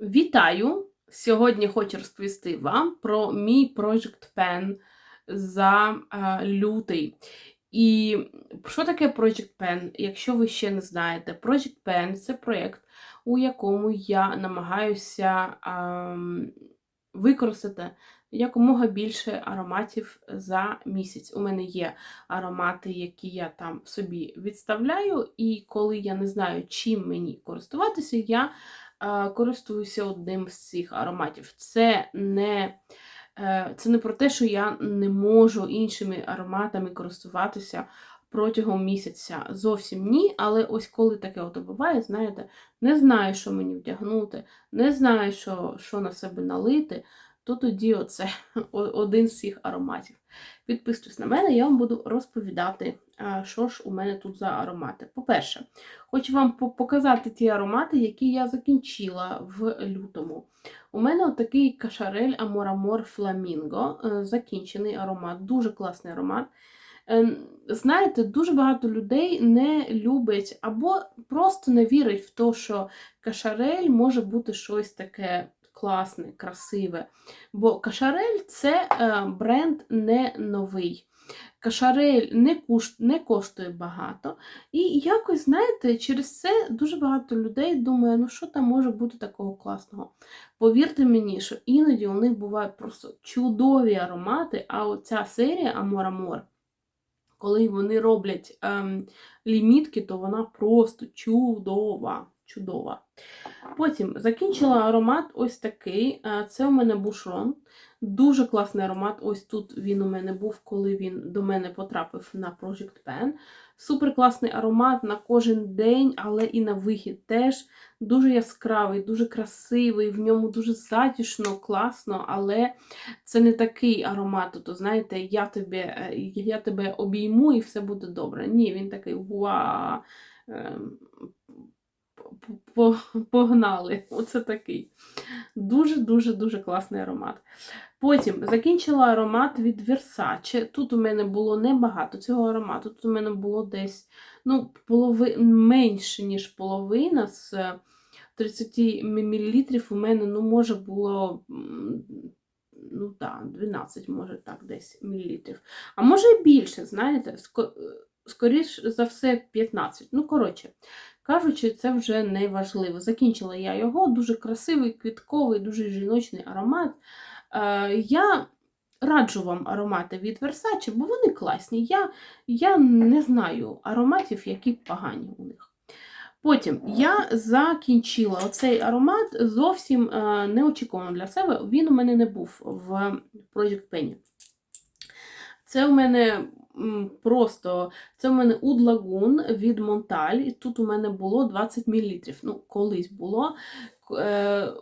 Вітаю! Сьогодні хочу розповісти вам про мій Project Pen за е, лютий. І що таке Project Pen? Якщо ви ще не знаєте, Project Pen це проєкт, у якому я намагаюся ем, використати якомога більше ароматів за місяць. У мене є аромати, які я там собі відставляю, і коли я не знаю, чим мені користуватися, я користуюся одним з цих ароматів. Це не е, це не про те, що я не можу іншими ароматами користуватися протягом місяця. Зовсім ні. Але ось коли таке от буває, знаєте, не знаю, що мені вдягнути, не знаю, що, що на себе налити, то тоді оце один з цих ароматів. Підписуйтесь на мене, я вам буду розповідати, що ж у мене тут за аромати. По-перше, хочу вам показати ті аромати, які я закінчила в лютому. У мене такий кашарель Амор Фламінго, закінчений аромат, дуже класний аромат. Е, знаєте, дуже багато людей не любить або просто не вірить в те, що кашарель може бути щось таке класне, красиве. Бо кашарель це е, бренд не новий. Кашарель не куш... не коштує багато. І якось, знаєте, через це дуже багато людей думає, ну що там може бути такого класного. Повірте мені, що іноді у них бувають просто чудові аромати, а оця серія Амор Амор, коли вони роблять ем, лімітки, то вона просто чудова. Чудова. Потім закінчила аромат ось такий. Е, це у мене бушрон. Дуже класний аромат. Ось тут він у мене був, коли він до мене потрапив на Project Pen. Супер класний аромат на кожен день, але і на вихід теж. Дуже яскравий, дуже красивий, в ньому дуже затішно, класно, але це не такий аромат. Тобто, знаєте, я тебе, я тебе обійму і все буде добре. Ні, він такий вау. Погнали. Оце такий. Дуже-дуже-дуже класний аромат. Потім закінчила аромат від Versace. Тут у мене було небагато цього аромату. Тут у мене було десь ну, полови... менше, ніж половина з 30 мл. У мене, ну, може, було. Ну, так, 12, може так, десь мілілітрів. А може і більше, знаєте, скоріш за все, 15. Ну, коротше, кажучи, це вже не важливо. Закінчила я його, дуже красивий, квітковий, дуже жіночний аромат. Е, Я раджу вам аромати від Versace, бо вони класні. Я, Я не знаю ароматів, які погані у них. Потім я закінчила оцей аромат зовсім е, неочікувано для себе. Він у мене не був в Project Penny. Це у мене просто це в мене Удлагун від Монталь, і тут у мене було 20 мл. Ну, колись було. Е,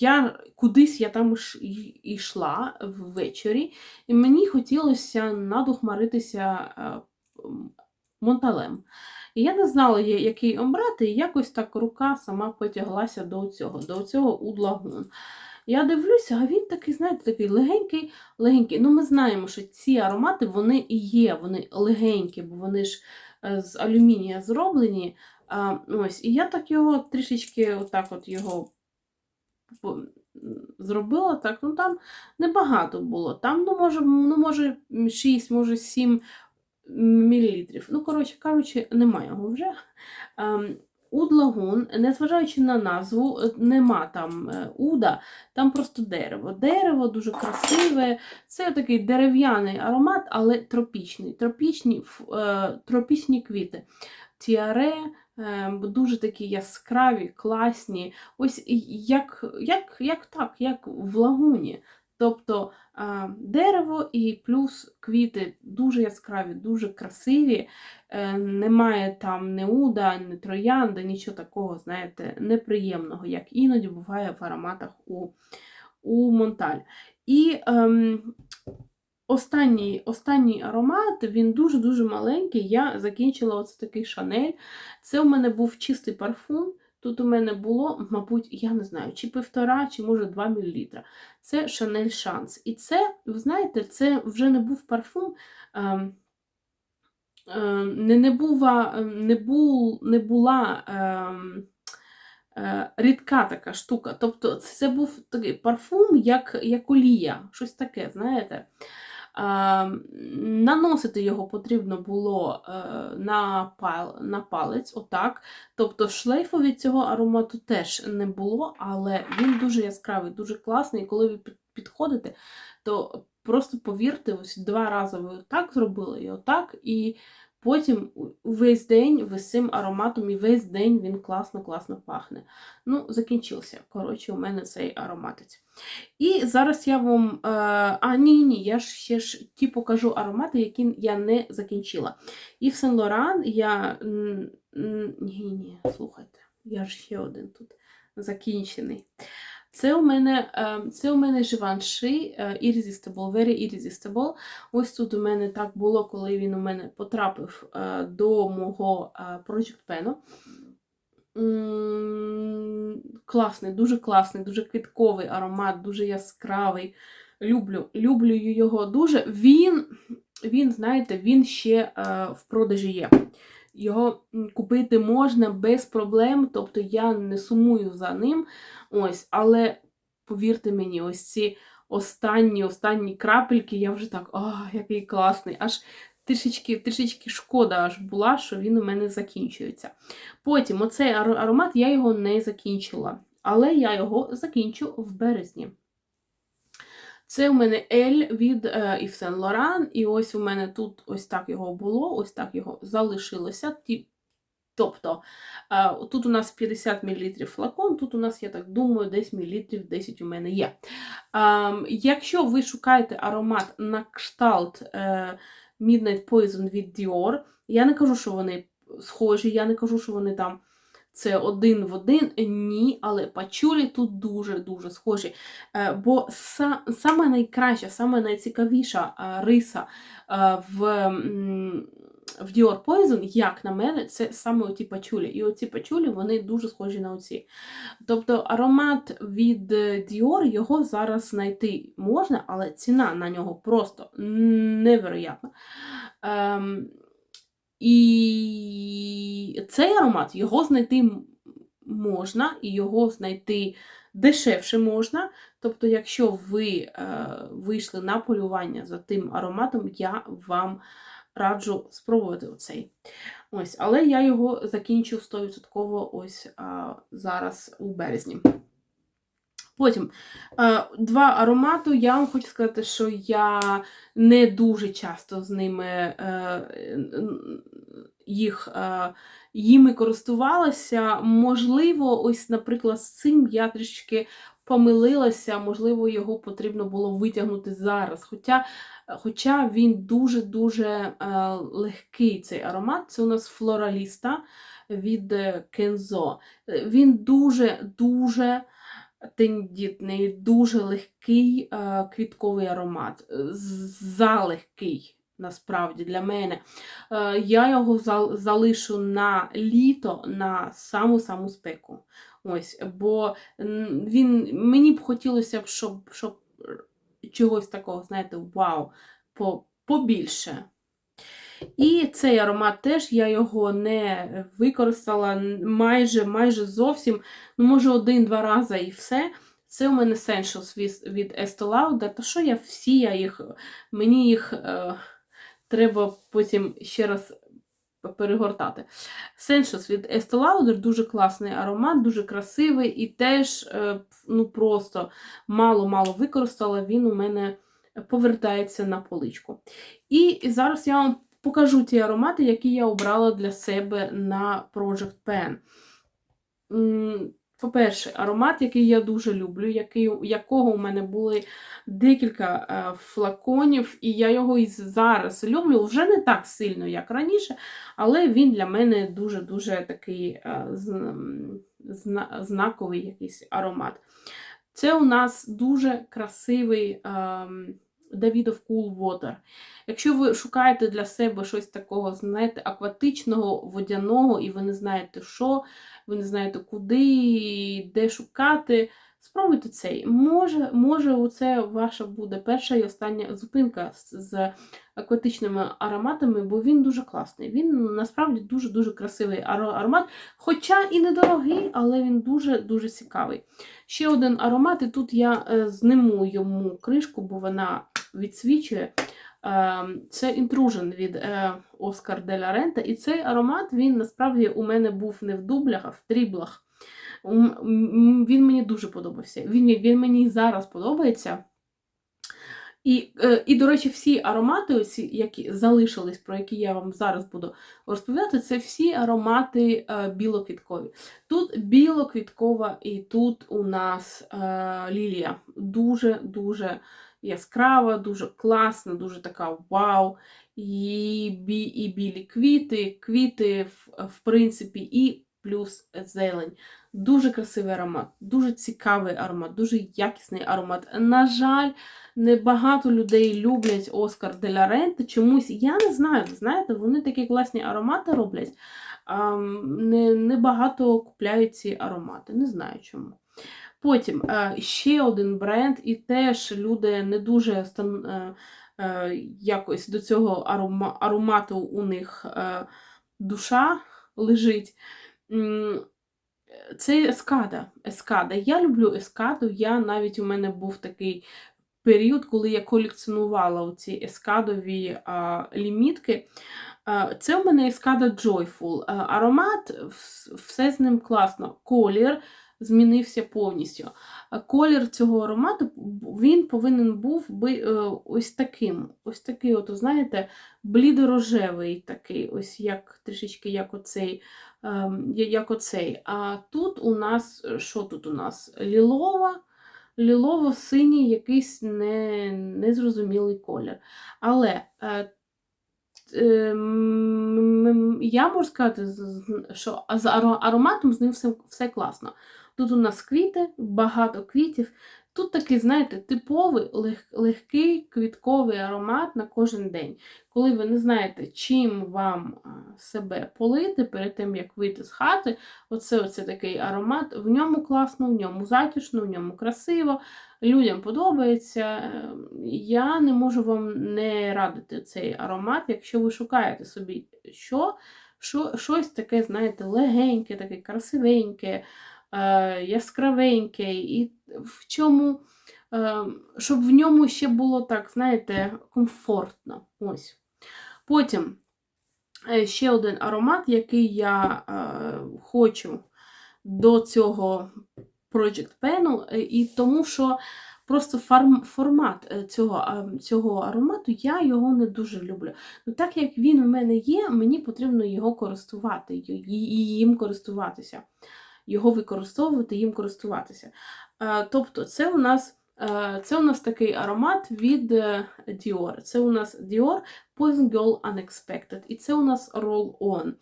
я Кудись я там йшла ввечері, і мені хотілося надухмаритися е, монталем. І я не знала, який обрати, і якось так рука сама потяглася до цього, до цього удлагун. Я дивлюся, а він такий, знаєте, такий легенький, легенький. Ну, ми знаємо, що ці аромати вони і є, вони легенькі, бо вони ж е, з алюмінія зроблені. А, ось, І я так його трішечки отак от його зробила. так, ну Там небагато було. Там, ну, може, ну, може 6, може 7 мілілітрів. Ну, коротше кажучи, немає його вже. Ем, Удлагун, незважаючи на назву, е, нема там е, уда, там просто дерево. Дерево дуже красиве, це такий дерев'яний аромат, але тропічний. Тропічні е, тропічні квіти. Тіаре, дуже такі яскраві, класні. Ось як як, як так, як в лагуні. Тобто дерево і плюс квіти дуже яскраві, дуже красиві. Е, немає там не уда, не троянда, нічого такого, знаєте, неприємного, як іноді буває в ароматах у у Монталь. І ем, останній останній аромат, він дуже-дуже маленький. Я закінчила ось такий шанель. Це у мене був чистий парфум. Тут у мене було, мабуть, я не знаю, чи півтора, чи може 2 мл. Це Шанель Шанс. І це, ви знаєте, це вже не був парфум. Ем, ем, не не, бува, не, бул, не була ем, е, рідка така штука. Тобто це був такий парфум, як як олія, щось таке, знаєте. Е, наносити його потрібно було е, на на палець, отак. Тобто шлейфу від цього аромату теж не було, але він дуже яскравий, дуже класний. І коли ви підходите, то просто повірте, ось два рази ви отак зробили і отак, і потім весь день ви з цим ароматом, і весь день він класно-класно пахне. Ну, закінчився. Коротше, у мене цей ароматець. І зараз я вам. Е, а, ні, ні, я ж ще ж ті покажу аромати, які я не закінчила. І в Сен Лоран я. Ні, ні, слухайте, я ж ще один тут закінчений. Це у мене е, це у мене Givenchy е, Irresistible, Very Irresistible. Ось тут у мене так було, коли він у мене потрапив е, до мого Project Pen. Класний, дуже класний, дуже квітковий аромат, дуже яскравий. Люблю люблю його дуже. Він, він знаєте, він ще в продажі є. Його купити можна без проблем, тобто я не сумую за ним. Ось, Але повірте мені, ось ці останні останні крапельки, я вже так, о, який класний. Аж трішечки трішечки шкода аж була, що він у мене закінчується. Потім оцей аромат я його не закінчила, але я його закінчу в березні. Це у мене L від Yves Saint Laurent, і ось у мене тут ось так його було, ось так його залишилося. Тобто е, тут у нас 50 мл флакон, тут у нас, я так думаю, десь мілілітрів 10 у мене є. Ем, якщо ви шукаєте аромат на кшталт е, Midnight Poison від Dior, я не кажу, що вони схожі, я не кажу, що вони там це один в один, ні, але пачулі тут дуже-дуже схожі. Е, бо саме найкраща, саме найцікавіша риса в в Dior Poison, як на мене, це саме оці пачулі. І оці пачулі вони дуже схожі на оці. Тобто аромат від Dior його зараз знайти можна, але ціна на нього просто невероятна. Ем, І цей аромат його знайти можна, і його знайти дешевше можна. Тобто, якщо ви е, вийшли на полювання за тим ароматом, я вам раджу спробувати оцей. Ось, Але я його закінчу 100% ось а, зараз у березні. Потім два аромату. Я вам хочу сказати, що я не дуже часто з ними е, їх е, їми користувалася. Можливо, ось, наприклад, з цим я трішки помилилася, можливо, його потрібно було витягнути зараз. Хоча хоча він дуже-дуже е, легкий цей аромат. Це у нас флораліста від Кензо. Він дуже-дуже тендітний, дуже легкий е, квітковий аромат. Залегкий. Насправді для мене. Е, я його залишу на літо на саму-саму спеку. Ось, Бо він, мені б хотілося, щоб щоб чогось такого, знаєте, вау, побільше. І цей аромат теж я його не використала майже майже зовсім, ну, може, один-два рази і все. Це у мене Essentials від, від Estee Lauder. Та що я всі, я їх, мені їх е, треба потім ще раз перегортати. Essentials від Estee Lauder дуже класний аромат, дуже красивий і теж е, ну просто мало-мало використала, він у мене повертається на поличку. І зараз я вам покажу ті аромати, які я обрала для себе на Project Pen. По-перше, аромат, який я дуже люблю, який, якого у мене були декілька е, флаконів, і я його і зараз люблю вже не так сильно, як раніше, але він для мене дуже-дуже такий е, зна, знаковий якийсь аромат. Це у нас дуже красивий. Е, Davidoff Cool Water. Якщо ви шукаєте для себе щось такого, знаєте, акватичного, водяного, і ви не знаєте, що, ви не знаєте, куди, де шукати. Спробуйте цей. Може, може, це ваша буде перша і остання зупинка з, з акватичними ароматами, бо він дуже класний. Він насправді дуже-дуже красивий аромат, хоча і недорогий, але він дуже-дуже цікавий. Ще один аромат, і тут я е, зниму йому кришку, бо вона відсвічує. Е, Це інтружен від е, Оскар де ла Рента. І цей аромат він насправді у мене був не в дублях, а в тріблах. Він мені дуже подобався. Він, він мені зараз подобається. І, е, і, до речі, всі аромати, які залишились, про які я вам зараз буду розповідати, це всі аромати білоквіткові. Тут білоквіткова, і тут у нас лілія. Дуже-дуже яскрава, дуже класна, дуже така вау. І, бі, і білі квіти, квіти, в, в принципі, і плюс зелень. Дуже красивий аромат, дуже цікавий аромат, дуже якісний аромат. На жаль, небагато людей люблять Оскар де ла Рента. Чомусь, я не знаю, знаєте, вони такі класні аромати роблять. А, не, небагато купляють ці аромати. Не знаю чому. Потім е, ще один бренд, і теж люди не дуже е, е, якось до цього арома, аромату у них душа лежить. Це ескада. ескада. Я люблю ескаду. Я навіть у мене був такий період, коли я колекціонувала ці ескадові лімітки. Це у мене ескада Joyful. Аромат, все з ним класно. Колір змінився повністю. Колір цього аромату він повинен був би е, ось таким. Ось такий, от, знаєте, блідорожевий такий, ось як трішечки як оцей. ем, Як оцей. А тут у нас, е, що тут у нас? Лілова, лілово-синій якийсь не, незрозумілий колір. Але е, ем, я можу сказати, що з ароматом з ним все, все класно. Тут у нас квіти, багато квітів. Тут такий, знаєте, типовий лег, легкий квітковий аромат на кожен день. Коли ви не знаєте, чим вам себе полити перед тим, як вийти з хати, оце, оце такий аромат. В ньому класно, в ньому затишно, в ньому красиво, людям подобається. Е, Я не можу вам не радити цей аромат, якщо ви шукаєте собі що, що щось таке, знаєте, легеньке, таке красивеньке, яскравеньке, і в чому, е, щоб в ньому ще було так, знаєте, комфортно. Ось. Потім е, ще один аромат, який я е, хочу до цього Project Pen, е, і тому що просто фарм, формат е, цього, цього аромату, я його не дуже люблю. Ну, так як він у мене є, мені потрібно його користувати, їм користуватися. Його використовувати, їм користуватися. Е, Тобто, це у нас. е, Це у нас такий аромат від е, Dior. Це у нас Dior Poison Girl Unexpected. І це у нас Roll On.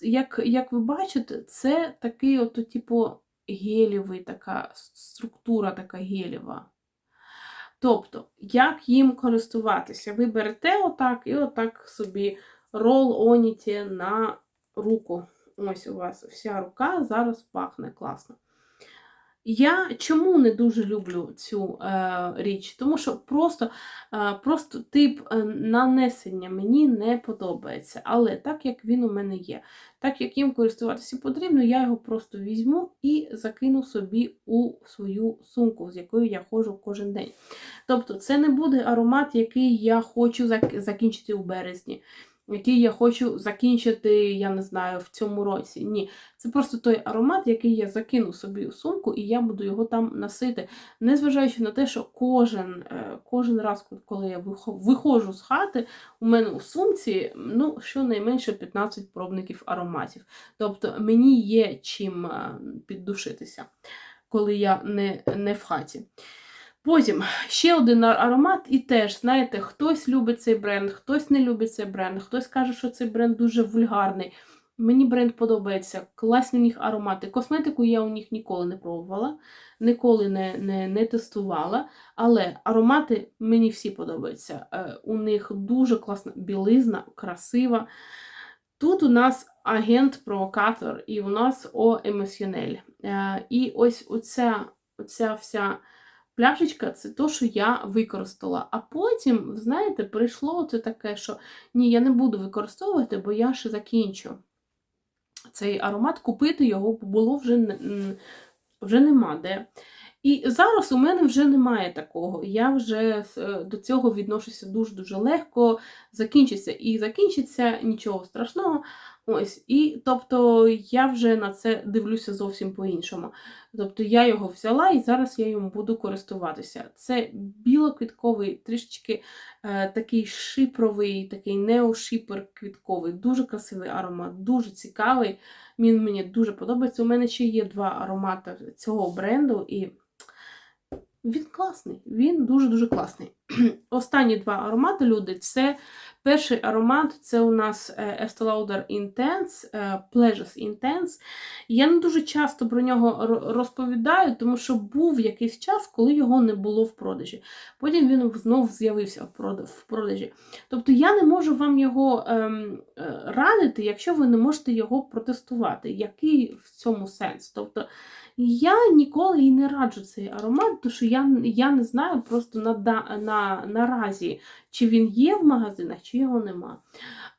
Як, як ви бачите, це такий, от, типу, гелєвий, така структура така гелєва. Тобто, як їм користуватися? Ви берете отак і отак собі рол-оніті на руку. Ось у вас вся рука зараз пахне класно. Я чому не дуже люблю цю е, річ? Тому що просто, е, просто тип е, нанесення мені не подобається. Але так як він у мене є, так як їм користуватися потрібно, я його просто візьму і закину собі у свою сумку, з якою я ходжу кожен день. Тобто, це не буде аромат, який я хочу закінчити у березні. Який я хочу закінчити, я не знаю, в цьому році. Ні, це просто той аромат, який я закину собі у сумку, і я буду його там носити. Незважаючи на те, що кожен, е, кожен раз, коли я виходжу з хати, у мене у сумці ну, щонайменше 15 пробників ароматів. Тобто мені є чим е, піддушитися, коли я не, не в хаті. Потім ще один аромат, і теж, знаєте, хтось любить цей бренд, хтось не любить цей бренд, хтось каже, що цей бренд дуже вульгарний. Мені бренд подобається, класні у них аромати. Косметику я у них ніколи не пробувала, ніколи не, не, не тестувала, але аромати мені всі подобаються. Е, у них дуже класна білизна, красива. Тут у нас агент-провокатор, і у нас О емоціонель. Е, І ось оця, оця вся пляшечка це то, що я використала. А потім, знаєте, прийшло це таке, що ні, я не буду використовувати, бо я ще закінчу. Цей аромат купити його було вже, вже нема де. І зараз у мене вже немає такого. Я вже е, до цього відношуся дуже-дуже легко. Закінчиться і закінчиться, нічого страшного. Ось, і тобто я вже на це дивлюся зовсім по-іншому. Тобто я його взяла і зараз я йому буду користуватися. Це білоквітковий, трішечки е, такий шипровий, такий неошипер квітковий, дуже красивий аромат, дуже цікавий. Він мені дуже подобається. У мене ще є два аромати цього бренду, і він класний, він дуже-дуже класний. Останні два аромати, люди, це перший аромат це у нас е, Estee Lauder Intense, е, Pleasures Intense. Я не дуже часто про нього розповідаю, тому що був якийсь час, коли його не було в продажі. Потім він знов з'явився в продажі. Тобто я не можу вам його ем, е, радити, якщо ви не можете його протестувати. Який в цьому сенс? Тобто я ніколи і не раджу цей аромат, тому що я, я не знаю просто на, на, наразі, чи він є в магазинах, чи його нема.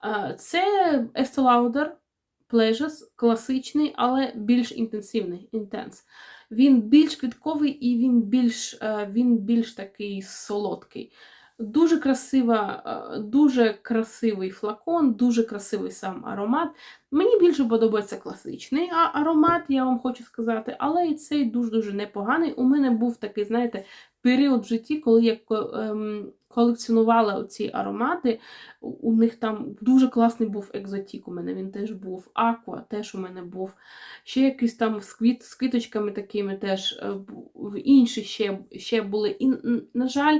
Е, Це Estee Lauder Pleasures, класичний, але більш інтенсивний, інтенс. Він більш квітковий і він більш, е, він більш такий солодкий. Дуже красива, е, дуже красивий флакон, дуже красивий сам аромат. Мені більше подобається класичний аромат, я вам хочу сказати, але і цей дуже-дуже непоганий. У мене був такий, знаєте, період в житті, коли я ем, колекціонувала ці аромати. У- них там дуже класний був екзотік. У мене він теж був. Аква теж у мене був. Ще якийсь там з, квіт, з квіточками такими теж е, інші ще, ще були. І, на жаль,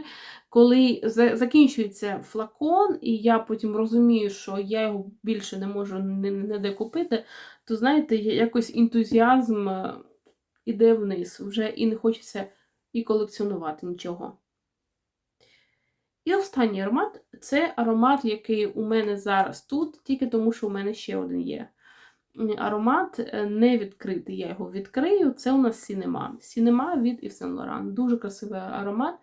коли закінчується флакон, і я потім розумію, що я його більше не можу ні- ніде купити, то знаєте, якось ентузіазм е, іде вниз. Вже і не хочеться і колекціонувати нічого. І останній аромат це аромат, який у мене зараз тут, тільки тому, що у мене ще один є. Аромат е, не відкритий, я його відкрию. Це у нас Сінема. Сінема від Yves Laurent. Дуже красивий аромат.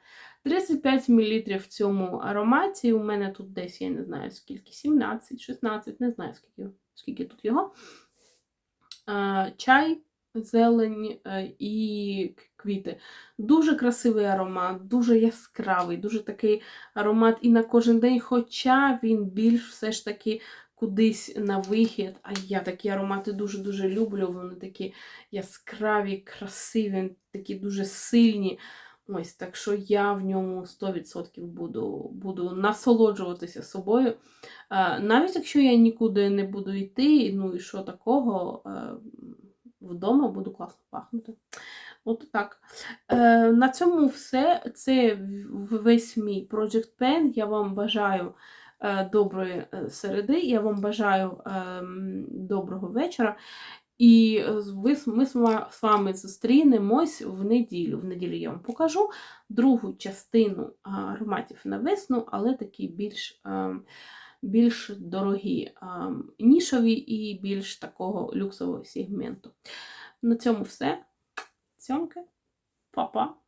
35 мл в цьому ароматі. У мене тут десь, я не знаю скільки, 17, 16, не знаю скільки, скільки тут його. Е, Чай, зелень е, і квіти. Дуже красивий аромат, дуже яскравий, дуже такий аромат і на кожен день, хоча він більш все ж таки кудись на вихід. А я такі аромати дуже-дуже люблю. Вони такі яскраві, красиві, такі дуже сильні. Ось, так що я в ньому 100% буду, буду насолоджуватися собою. Е, Навіть якщо я нікуди не буду йти, ну і що такого, е, вдома буду класно пахнути. От так. Е, На цьому все. Це весь мій Project Pen. Я вам бажаю доброї середи, я вам бажаю ем, доброго вечора. І е, ми з вами зустрінемось в неділю. В неділю я вам покажу другу частину ароматів на весну, але такі більш, ем, більш дорогі, ем, нішові і більш такого люксового сегменту. На цьому все. Цьомки, па-па!